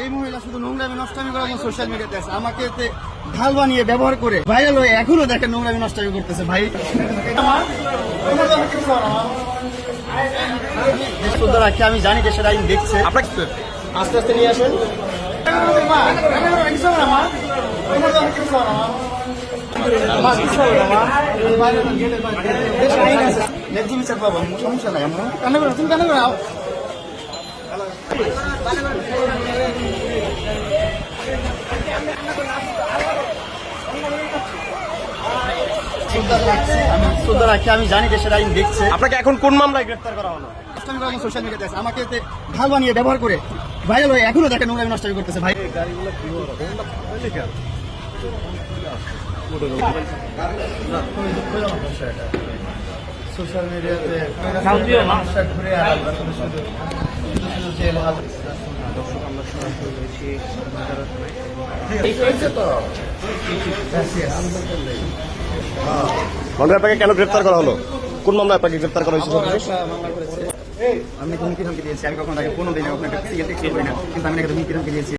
এই মহিলা শুধু নোংরামি নষ্টামি করার জন্য সোশ্যাল মিডিয়াতে আছে। আমাকে ঢাল বানিয়ে ব্যবহার করে ভাইরাল হয়ে এখনও দেখেন নোংরামি নষ্টামি করতেছে। ভাই রাখি আমি জানি দেশের আইন দেখছে। আস্তে আস্তে নিয়ে আসেন। সমস্যা নাই আমার। কান্না করো তুমি কান্না করো আমি জানি দেশের আইন দেখছে আপনাকে এখন কোন মামলায় গ্রেফতার করা হলো? সোশ্যাল মিডিয়াতে আমাকে ঢাল বানিয়ে ব্যবহার করে ভাইরাল হয়ে এখনও দেখেন নোংরামি নষ্ট করতেছে ভাই সোশ্যাল মিডিয়াতে মানে আপনাকে কেন গ্রেপ্তার করা হলো? কোন মামলায় আপনাকে গ্রেপ্তার করা হয়েছে আমি হুমকি ধমকি দিয়েছি। আমি কখন তাকে কোনো দিন আপনাকে কিন্তু আমি নাকি হুমকি ধমকি দিয়েছি।